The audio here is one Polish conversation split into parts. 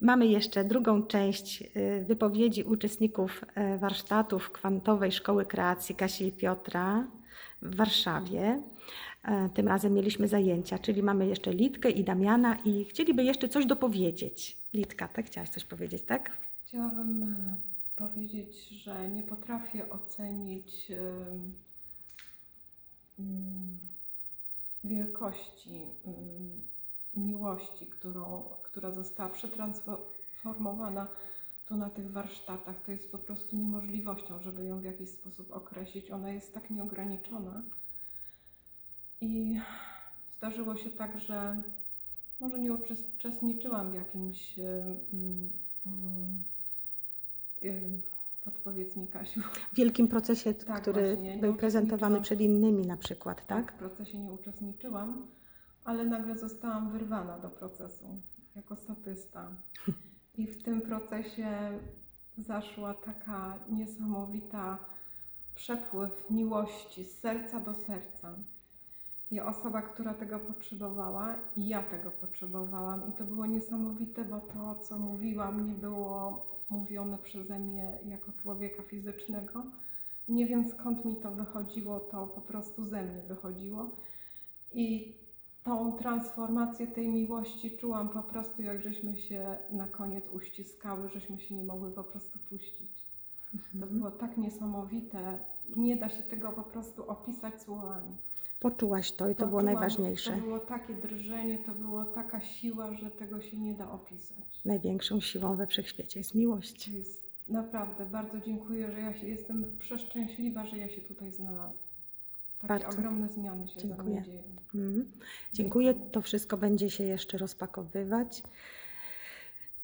Mamy jeszcze drugą część y, wypowiedzi uczestników e, warsztatów kwantowej Szkoły Kreacji Kasi i Piotra w Warszawie. E, Tym razem mieliśmy zajęcia, czyli mamy jeszcze Litkę i Damiana i chcieliby jeszcze coś dopowiedzieć. Litka, tak? Chciałaś coś powiedzieć, tak? Chciałabym e, powiedzieć, że nie potrafię ocenić mm, wielkości mm, miłości, którą, która została przetransformowana tu na tych warsztatach. To jest po prostu niemożliwością, żeby ją w jakiś sposób określić. Ona jest tak nieograniczona. I zdarzyło się tak, że może nie uczestniczyłam w jakimś mm, Podpowiedz mi, Kasiu. W wielkim procesie, Tak, który właśnie, nie był prezentowany przed innymi na przykład, tak? W procesie nie uczestniczyłam, ale nagle zostałam wyrwana do procesu jako statysta. I w tym procesie zaszła taka niesamowita przepływ miłości z serca do serca. I osoba, która tego potrzebowała, i ja tego potrzebowałam. I to było niesamowite, bo to, co mówiłam, nie było mówione przeze mnie jako człowieka fizycznego. Nie wiem skąd mi to wychodziło, to po prostu ze mnie wychodziło. I tą transformację tej miłości czułam po prostu, jak żeśmy się na koniec uściskały, żeśmy się nie mogły po prostu puścić. To Mhm. było tak niesamowite, nie da się tego po prostu opisać słowami. Poczułaś to i to było najważniejsze. To było takie drżenie, to było taka siła, że tego się nie da opisać. Największą siłą we wszechświecie jest miłość. To jest naprawdę bardzo dziękuję, że ja się, jestem przeszczęśliwa, że ja się tutaj znalazłam. Takie Bardzo ogromne zmiany się dziękuję. dzieją. Mhm. Dziękuję. To wszystko będzie się jeszcze rozpakowywać.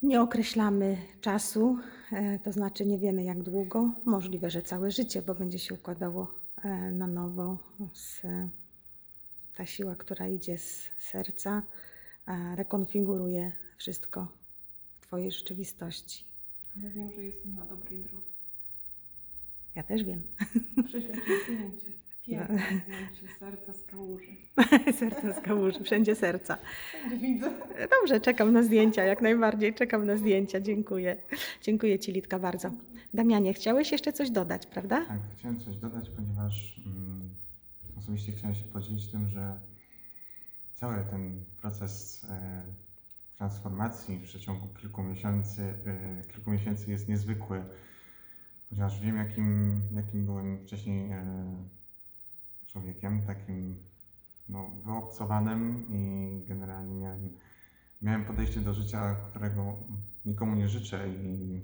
Nie określamy czasu, e, to znaczy nie wiemy jak długo. Możliwe, że całe życie, bo będzie się układało e, na nowo z, ta siła, która idzie z serca, rekonfiguruje wszystko w Twojej rzeczywistości. Ale wiem, że jestem na dobrej drodze. Ja też wiem. Przyślę Ci zdjęcie. Piękne zdjęcie serca z kałuży. Serca z kałuży, wszędzie serca. Widzę. Dobrze, czekam na zdjęcia, jak najbardziej czekam na zdjęcia. Dziękuję. Dziękuję Ci, Litka, bardzo. Damianie, chciałeś jeszcze coś dodać, prawda? Tak, chciałem coś dodać, ponieważ mm, osobiście chciałem się podzielić tym, że cały ten proces e, transformacji w przeciągu kilku miesięcy, e, kilku miesięcy jest niezwykły, ponieważ wiem, jakim, jakim byłem wcześniej e, człowiekiem, takim no, wyobcowanym i generalnie miałem, miałem podejście do życia, którego nikomu nie życzę i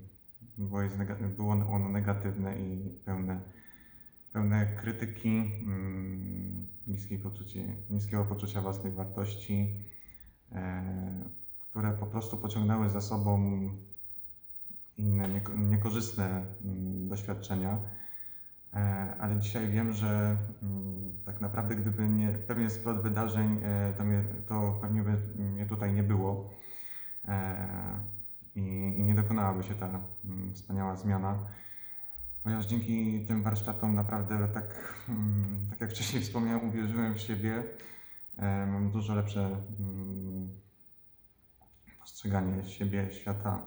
było, jest było ono negatywne i pełne, pełne krytyki, mm, niskiej poczucie, niskiego poczucia własnej wartości, e, które po prostu pociągnęły za sobą inne nieko- niekorzystne mm, doświadczenia. E, ale dzisiaj wiem, że mm, tak naprawdę gdyby nie pewien splot wydarzeń, e, to, mnie, to pewnie by mnie tutaj nie było e, i, i nie dokonałaby się ta mm, wspaniała zmiana. Ponieważ dzięki tym warsztatom naprawdę, tak, mm, tak jak wcześniej wspomniałem, uwierzyłem w siebie. Mam dużo lepsze postrzeganie siebie, świata.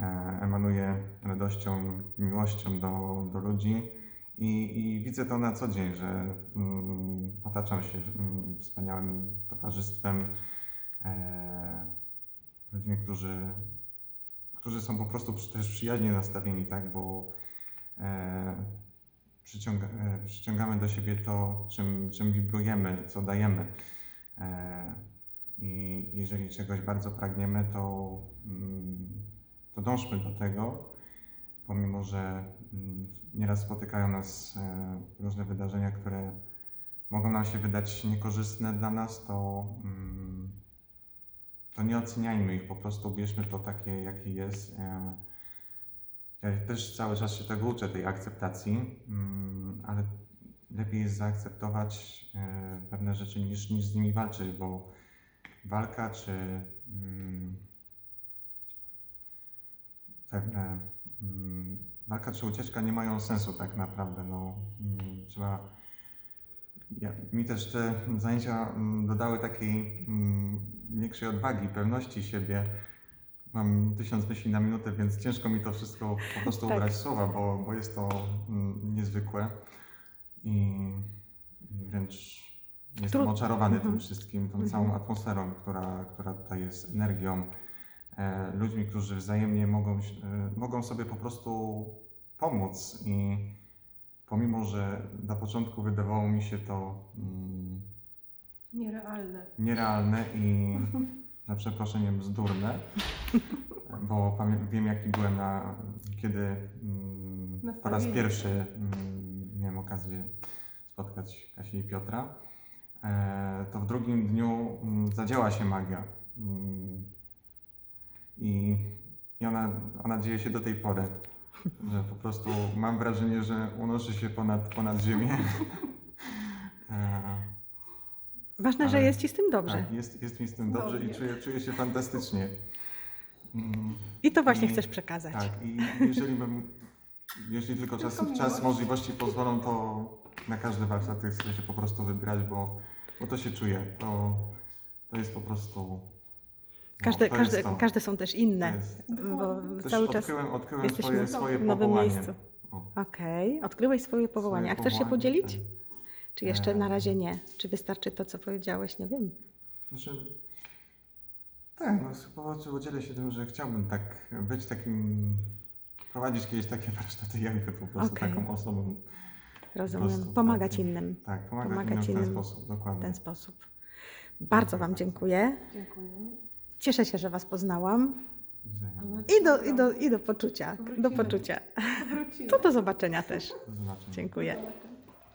E, emanuję radością, miłością do, do ludzi. I, I widzę to na co dzień, że mm, otaczam się mm, wspaniałym towarzystwem, e, ludźmi, którzy, którzy są po prostu też przyjaźnie nastawieni, tak, bo e, przyciąga, e, przyciągamy do siebie to, czym, czym wibrujemy, co dajemy. E, I jeżeli czegoś bardzo pragniemy, to, mm, to dążmy do tego, pomimo że mm, nieraz spotykają nas e, różne wydarzenia, które mogą nam się wydać niekorzystne dla nas, to, mm, to nie oceniajmy ich, po prostu bierzmy to takie, jakie jest. E, Ja też cały czas się tego uczę, tej akceptacji, mm, ale lepiej jest zaakceptować e, pewne rzeczy niż, niż z nimi walczyć, bo walka czy pewne walka czy ucieczka nie mają sensu tak naprawdę. No, mm, trzeba. Ja, mi też te zajęcia mm, dodały takiej mm, większej odwagi, pewności siebie, mam tysiąc myśli na minutę, więc ciężko mi to wszystko po prostu Tak. ubrać w słowa, bo, bo jest to mm, niezwykłe i wręcz jestem Trud- oczarowany Mhm. tym wszystkim, tą Mhm. całą atmosferą, która, która tutaj jest, energią, ludźmi, którzy wzajemnie mogą, e, mogą sobie po prostu pomóc i pomimo, że na początku wydawało mi się to mm, Nierealne. nierealne i na przeproszenie bzdurne, bo wiem jaki byłem na, kiedy mm, po raz pierwszy mm, miałem okazję spotkać Kasię i Piotra, e, to w drugim dniu mm, zadziała się magia. Mm, I, i ona, ona dzieje się do tej pory, że po prostu mam wrażenie, że unosi się ponad, ponad ziemię. E, Ważne, że Ale- jest Ci z tym dobrze. tak, jest, jest mi z tym dobrze i Dobrze. czuję, czuję się fantastycznie. Mm, I to właśnie I- chcesz przekazać. Tak, i jeżeli bym, jeżeli tylko czas, Tylko czas możliwości pozwolą, to na każde warsztaty chcę się po prostu wybrać, bo, bo to się czuje. To, to jest po prostu. No, Każde, to każde, to. każde są też inne, jest- bo Też cały czas odkryłem, odkryłem jesteśmy swoje, w swoje w nowym powołanie. miejscu. Okej, odkryłeś swoje powołanie. swoje A chcesz się powołanie, podzielić? tak. Czy jeszcze na razie nie? Czy wystarczy to, co powiedziałeś? Nie wiem. Znaczy, tak, no chyba podzielę się tym, że chciałbym tak być takim, prowadzić kiedyś takie warsztaty jakby po prostu Okej. taką osobą. Rozumiem. prostu Pomagać tak. innym Tak, pomagać, Pomagać innym w ten innym sposób, w dokładnie. ten sposób. Bardzo Wam dziękuję. Dziękuję. Cieszę się, że Was poznałam. I do, i do, i do poczucia. Do poczucia. Wrócimy. To do zobaczenia też. Do zobaczenia. Dziękuję.